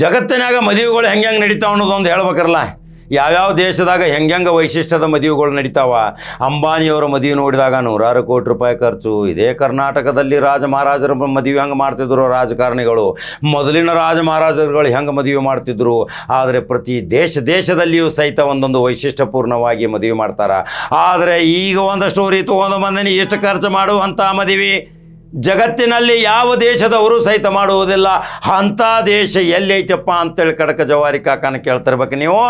ಜಗತ್ತಿನಾಗ ಮದುವೆಗಳು ಹೆಂಗೆ ಹೆಂಗೆ ನಡೀತಾವ ಅನ್ನೋದೊಂದು ಹೇಳ್ಬೇಕರಲ್ಲ. ಯಾವ್ಯಾವ ದೇಶದಾಗ ಹೆಂಗೆ ವೈಶಿಷ್ಟ್ಯದ ಮದುವೆಗಳು ನಡೀತಾವ. ಅಂಬಾನಿಯವರ ಮದುವೆ ನೋಡಿದಾಗ ನೂರಾರು ಕೋಟಿ ರೂಪಾಯಿ ಖರ್ಚು. ಇದೇ ಕರ್ನಾಟಕದಲ್ಲಿ ರಾಜ ಮಹಾರಾಜರ ಮದುವೆ ಹೆಂಗೆ ಮಾಡ್ತಿದ್ರು ರಾಜಕಾರಣಿಗಳು. ಮೊದಲಿನ ರಾಜ ಮಹಾರಾಜರುಗಳು ಹೆಂಗೆ ಮದುವೆ ಮಾಡ್ತಿದ್ರು. ಆದರೆ ಪ್ರತಿ ದೇಶ ದೇಶದಲ್ಲಿಯೂ ಸಹಿತ ಒಂದೊಂದು ವೈಶಿಷ್ಟ್ಯಪೂರ್ಣವಾಗಿ ಮದುವೆ ಮಾಡ್ತಾರೆ. ಆದರೆ ಈಗ ಒಂದಷ್ಟು ರೀತಿ ತೊಗೊಂಡು ಬಂದನಿ ಎಷ್ಟು ಖರ್ಚು ಮಾಡುವಂಥ ಮದುವೆ. ಜಗತ್ತಿನಲ್ಲಿ ಯಾವ ದೇಶದವರು ಸಹಿತ ಮಾಡುವುದಿಲ್ಲ, ಅಂಥ ದೇಶ ಎಲ್ಲೈತಪ್ಪ ಅಂತೇಳಿ ಕಡಕ ಜವಾರಿ ಕಾಕನ ಕೇಳ್ತಿರ್ಬೇಕು ನೀವು.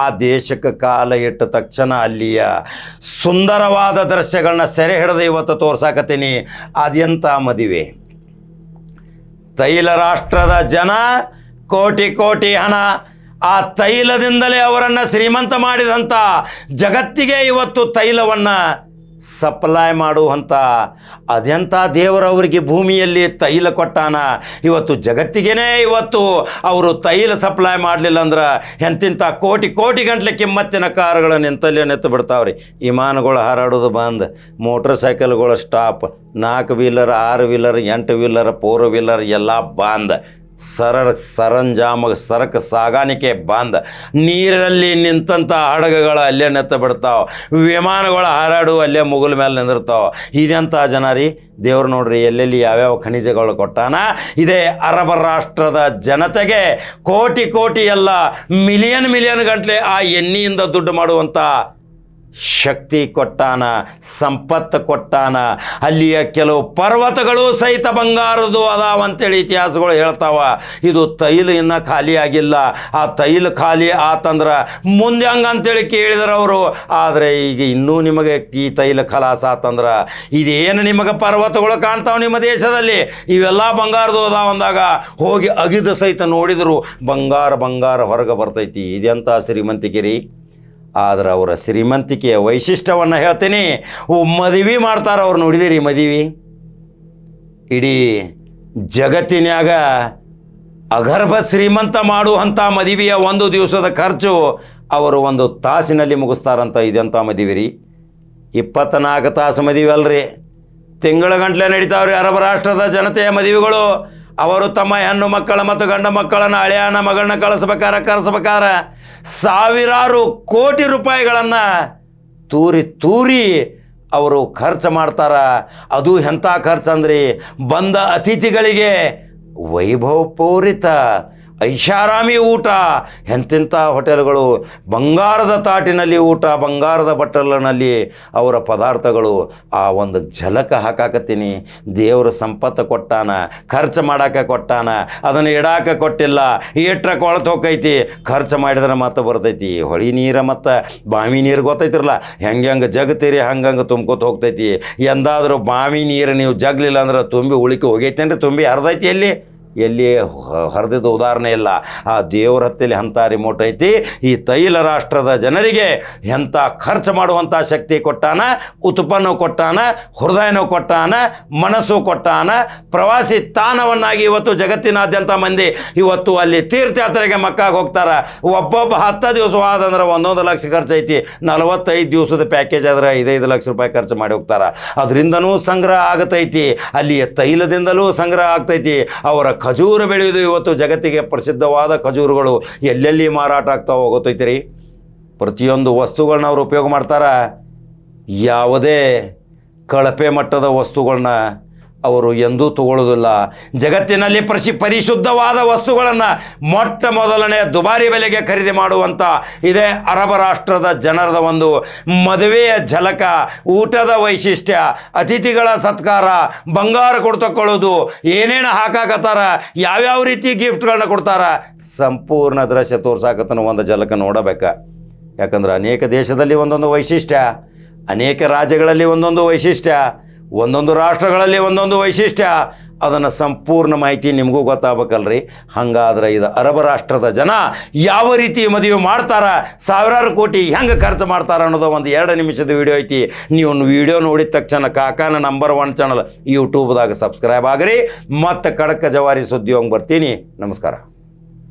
ಆ ದೇಶಕ್ಕೆ ಕಾಲ ಇಟ್ಟ ತಕ್ಷಣ ಅಲ್ಲಿಯ ಸುಂದರವಾದ ದೃಶ್ಯಗಳನ್ನ ಸೆರೆ ಹಿಡಿದು ಇವತ್ತು ತೋರ್ಸಾಕತ್ತೀನಿ. ಅದೆಂಥ ಮದುವೆ. ತೈಲ ರಾಷ್ಟ್ರದ ಜನ, ಕೋಟಿ ಕೋಟಿ ಹಣ. ಆ ತೈಲದಿಂದಲೇ ಅವರನ್ನು ಶ್ರೀಮಂತ ಮಾಡಿದಂಥ ಜಗತ್ತಿಗೆ ಇವತ್ತು ತೈಲವನ್ನು ಸಪ್ಲೈ ಮಾಡುವಂಥ ಅದೆಂಥ ದೇವರವರಿಗೆ ಭೂಮಿಯಲ್ಲಿ ತೈಲ ಕೊಟ್ಟಾನ. ಇವತ್ತು ಜಗತ್ತಿಗೇನೆ ಇವತ್ತು ಅವರು ತೈಲ ಸಪ್ಲೈ ಮಾಡಲಿಲ್ಲ ಅಂದ್ರೆ ಎಂತಿಂಥ ಕೋಟಿ ಕೋಟಿ ಗಂಟ್ಲೆ ಕಿಮ್ಮತ್ತಿನ ಕಾರುಗಳು ನಿಂತಲ್ಲಿ ನಿಂತು ಬಿಡ್ತಾವ್ರಿ. ವಿಮಾನಗಳು ಹಾರಾಡೋದು ಬಂದ್ ಮೋಟ್ರ್ ಸೈಕಲ್ಗಳು ಸ್ಟಾಪ್ ನಾಲ್ಕು ವೀಲರ್ ಆರು ವೀಲರ್ ಎಂಟು ವೀಲರ್ ಫೋರ್ ವೀಲರ್ ಎಲ್ಲ ಬಂದ್. ಸರಳ ಸರಂಜಾಮ ಸರಕ ಸಾಗಾಣಿಕೆ ಬಂದ ನೀರಲ್ಲಿ ನಿಂತಂಥ ಹಡಗುಗಳು ಅಲ್ಲೇ ನೆತ್ತ ಬಿಡ್ತಾವೆ. ವಿಮಾನಗಳು ಹಾರಾಡು ಅಲ್ಲೇ ಮುಗುಲ್ ಮೇಲೆ ನಿಂದಿರ್ತಾವೆ. ಇದೆಂಥ ಜನ ರೀ ದೇವ್ರು ನೋಡ್ರಿ ಎಲ್ಲೆಲ್ಲಿ ಯಾವ್ಯಾವ ಖನಿಜಗಳು ಕೊಟ್ಟಾನ? ಇದೇ ಅರಬ ರಾಷ್ಟ್ರದ ಜನತೆಗೆ ಕೋಟಿ ಕೋಟಿ ಎಲ್ಲ ಮಿಲಿಯನ್ ಮಿಲಿಯನ್ ಗಂಟ್ಲೆ ಆ ಎಣ್ಣೆಯಿಂದ ದುಡ್ಡು ಮಾಡುವಂಥ ಶಕ್ತಿ ಕೊಟ್ಟಾನ, ಸಂಪತ್ತು ಕೊಟ್ಟಾನ, ಅಲ್ಲಿಯ ಕೆಲವು ಪರ್ವತಗಳು ಸಹಿತ ಬಂಗಾರದು ಅದಾವ ಅಂತೇಳಿ ಇತಿಹಾಸಗಳು ಹೇಳ್ತಾವ. ಇದು ತೈಲ ಇನ್ನೂ ಖಾಲಿ ಆಗಿಲ್ಲ. ಆ ತೈಲ ಖಾಲಿ ಆತಂದ್ರೆ ಮುಂದೆ ಹಂಗೆ ಅಂತೇಳಿ ಕೇಳಿದ್ರು ಅವರು. ಆದರೆ ಈಗ ಇನ್ನೂ ನಿಮಗೆ ಈ ತೈಲ ಖಲಾಸ ಆತಂದ್ರೆ ಇದೇನು ನಿಮಗೆ ಪರ್ವತಗಳು ಕಾಣ್ತಾವೆ ನಿಮ್ಮ ದೇಶದಲ್ಲಿ? ಇವೆಲ್ಲ ಬಂಗಾರದು ಅದಾವ ಅಂದಾಗ ಹೋಗಿ ಅಗಿದು ಸಹಿತ ನೋಡಿದರು ಬಂಗಾರ ಬಂಗಾರ ಹೊರಗೆ ಬರ್ತೈತಿ. ಇದೆಂಥ ಶ್ರೀಮಂತಿಕೆ ರೀ ಆದ್ರೆ ಅವರ ಶ್ರೀಮಂತಿಕೆಯ ವೈಶಿಷ್ಟ್ಯವನ್ನು ಹೇಳ್ತೀನಿ. ಮದುವೆ ಮಾಡ್ತಾರೆ ಅವ್ರು ನೋಡಿದಿರಿ ಮದುವೆ? ಇಡೀ ಜಗತ್ತಿನ್ಯಾಗ ಅಗರ್ಭ ಶ್ರೀಮಂತ ಮಾಡುವಂಥ ಮದುವೆಯ ಒಂದು ದಿವಸದ ಖರ್ಚು ಅವರು ಒಂದು ತಾಸಿನಲ್ಲಿ ಮುಗಿಸ್ತಾರಂತ ಇದೆಂಥ ಮದುವೆ ರೀ? ಇಪ್ಪತ್ತನಾಲ್ಕು ತಾಸು ಮದುವೆ ಅಲ್ರಿ. ತಿಂಗಳ ಗಂಟ್ಲೆ ನಡೀತಾವ್ರಿ ಅರಬ್ ರಾಷ್ಟ್ರದ ಜನತೆಯ ಮದುವೆಗಳು. ಅವರು ತಮ್ಮ ಹೆಣ್ಣು ಮಕ್ಕಳ ಮತ್ತು ಗಂಡ ಮಕ್ಕಳನ್ನು ಹಳೆಯನ ಮಗಳನ್ನ ಕಳಿಸ್ಬೇಕಾರ, ಕರೆಸ್ಬೇಕಾರ ಸಾವಿರಾರು ಕೋಟಿ ರೂಪಾಯಿಗಳನ್ನು ತೂರಿ ತೂರಿ ಅವರು ಖರ್ಚು ಮಾಡ್ತಾರ. ಅದು ಎಂಥ ಖರ್ಚು ಅಂದ್ರಿ ಬಂದ ಅತಿಥಿಗಳಿಗೆ ವೈಭವಪೂರಿತ ಐಷಾರಾಮಿ ಊಟ. ಎಂತೆಂಥ ಹೋಟೆಲ್ಗಳು. ಬಂಗಾರದ ತಾಟಿನಲ್ಲಿ ಊಟ, ಬಂಗಾರದ ಬಟ್ಟಲಿನಲ್ಲಿ ಅವರ ಪದಾರ್ಥಗಳು. ಆ ಒಂದು ಝಲಕ ಹಾಕಾಕತ್ತೀನಿ. ದೇವರು ಸಂಪತ್ತು ಕೊಟ್ಟಾನ, ಖರ್ಚು ಮಾಡಾಕ ಕೊಟ್ಟಾನ, ಅದನ್ನು ಇಡಾಕ ಕೊಟ್ಟಿಲ್ಲ, ಏಟ್ರ ಕೊಳತು ಹೋಗೈತಿ ಖರ್ಚು ಮಾಡಿದ್ರೆ ಮತ್ತೆ ಬರ್ತೈತಿ. ಹೊಳಿ ನೀರು ಮತ್ತು ಬಾವಿ ನೀರು ಗೊತ್ತೈತಿರಲ್ಲ ಹೆಂಗೆ ಹೆಂಗೆ ಜಗತ್ತೀರಿ ಹಂಗಂಗೆ ತುಂಬ್ಕೊತ ಹೋಗ್ತೈತಿ. ಎಂದಾದರೂ ಬಾವಿ ನೀರು ನೀವು ಜಗ್ಲಿಲ್ಲ ಅಂದ್ರೆ ತುಂಬಿ ಉಳಿಕೆ ಹೋಗೈತೇನ್ರಿ, ತುಂಬಿ ಹರಿದೈತಿ ಎಲ್ಲಿ? ಎಲ್ಲಿ ಹರಿದಿದ್ದ ಉದಾಹರಣೆ ಇಲ್ಲ. ಆ ದೇವರ ಹತ್ತಿಲಿ ಅಂಥ ರಿಮೋಟ್ ಐತಿ? ಈ ತೈಲ ರಾಷ್ಟ್ರದ ಜನರಿಗೆ ಎಂಥ ಖರ್ಚು ಮಾಡುವಂಥ ಶಕ್ತಿ ಕೊಟ್ಟಾನ? ಉತ್ಪನ್ನ ಕೊಟ್ಟಾನ? ಹೃದಯನೂ ಕೊಟ್ಟಾನ? ಮನಸ್ಸು ಕೊಟ್ಟಾನ? ಪ್ರವಾಸಿ ತಾಣವನ್ನಾಗಿ ಇವತ್ತು ಜಗತ್ತಿನಾದ್ಯಂತ ಮಂದಿ ಇವತ್ತು ಅಲ್ಲಿ ತೀರ್ಥಯಾತ್ರೆಗೆ ಮಕ್ಕಾಗ ಹೋಗ್ತಾರೆ. ಒಬ್ಬೊಬ್ಬ ಹತ್ತು ದಿವಸ ಆದಂದ್ರೆ ಒಂದೊಂದು ಲಕ್ಷ ಖರ್ಚು ಐತಿ ನಲವತ್ತೈದು ದಿವಸದ ಪ್ಯಾಕೇಜ್ ಆದ್ರೆ ಐದೈದು ಲಕ್ಷ ರೂಪಾಯಿ ಖರ್ಚು ಮಾಡಿ ಹೋಗ್ತಾರೆ. ಅದರಿಂದನೂ ಸಂಗ್ರಹ ಆಗತೈತಿ. ಅಲ್ಲಿಯ ತೈಲದಿಂದಲೂ ಸಂಗ್ರಹ ಆಗ್ತೈತಿ. ಅವರ ಖಜೂರು ಬೆಳೆಯುವುದು ಇವತ್ತು ಜಗತ್ತಿಗೆ ಪ್ರಸಿದ್ಧವಾದ ಖಜೂರುಗಳು. ಎಲ್ಲೆಲ್ಲಿ ಮಾರಾಟ ಆಗ್ತಾ ಗೊತ್ತೈತಿ ರೀ ಪ್ರತಿಯೊಂದು ವಸ್ತುಗಳನ್ನ ಅವ್ರು ಉಪಯೋಗ ಮಾಡ್ತಾರ? ಯಾವುದೇ ಕಳಪೆ ಮಟ್ಟದ ವಸ್ತುಗಳನ್ನ ಅವರು ಎಂದೂ ತಗೊಳ್ಳೋದಿಲ್ಲ ಜಗತ್ತಿನಲ್ಲಿ ಪ್ರಸಿ ಪರಿಶುದ್ಧವಾದ ವಸ್ತುಗಳನ್ನು ಮೊಟ್ಟ ಮೊದಲನೇ ದುಬಾರಿ ಬೆಲೆಗೆ ಖರೀದಿ ಮಾಡುವಂಥ ಇದೇ ಅರಬ ರಾಷ್ಟ್ರದ ಜನರದ ಒಂದು ಮದುವೆಯ ಝಲಕ, ಊಟದ ವೈಶಿಷ್ಟ್ಯ, ಅತಿಥಿಗಳ ಸತ್ಕಾರ, ಬಂಗಾರ ಕೊಡ್ತಕೊಳ್ಳೋದು ಏನೇನು ಹಾಕಾಕತ್ತಾರ, ಯಾವ್ಯಾವ ರೀತಿ ಗಿಫ್ಟ್ಗಳನ್ನ ಕೊಡ್ತಾರ, ಸಂಪೂರ್ಣ ದೃಶ್ಯ ತೋರ್ಸಾಕತ್ತನ ಒಂದು ಝಲಕ ನೋಡಬೇಕು. ಯಾಕಂದ್ರೆ ಅನೇಕ ದೇಶದಲ್ಲಿ ಒಂದೊಂದು ವೈಶಿಷ್ಟ್ಯ, ಅನೇಕ ರಾಜ್ಯಗಳಲ್ಲಿ ಒಂದೊಂದು ವೈಶಿಷ್ಟ್ಯ ಒಂದೊಂದು ರಾಷ್ಟ್ರಗಳಲ್ಲಿ ಒಂದೊಂದು ವೈಶಿಷ್ಟ್ಯ. ಅದನ್ನು ಸಂಪೂರ್ಣ ಮಾಹಿತಿ ನಿಮಗೂ ಗೊತ್ತಾಗಬೇಕಲ್ರಿ. ಹಂಗಾದ್ರೆ ಇದು ಅರಬ ರಾಷ್ಟ್ರದ ಜನ ಯಾವ ರೀತಿ ಮದುವೆ ಮಾಡ್ತಾರ, ಸಾವಿರಾರು ಕೋಟಿ ಹೆಂಗೆ ಖರ್ಚು ಮಾಡ್ತಾರ ಅನ್ನೋದು ಒಂದು ಎರಡು ನಿಮಿಷದ ವಿಡಿಯೋ ಐತಿ. ನೀವು ವಿಡಿಯೋ ನೋಡಿದ ತಕ್ಷಣ ಕಾಕಾನ ನಂಬರ್ ಒನ್ ಚಾನಲ್ ಯೂಟ್ಯೂಬ್ದಾಗ ಸಬ್ಸ್ಕ್ರೈಬ್ ಆಗ್ರಿ. ಮತ್ತು ಕಡಕ ಜವಾರಿ ಸುದ್ದಿ ಹೋಗಿ ಬರ್ತೀನಿ. ನಮಸ್ಕಾರ.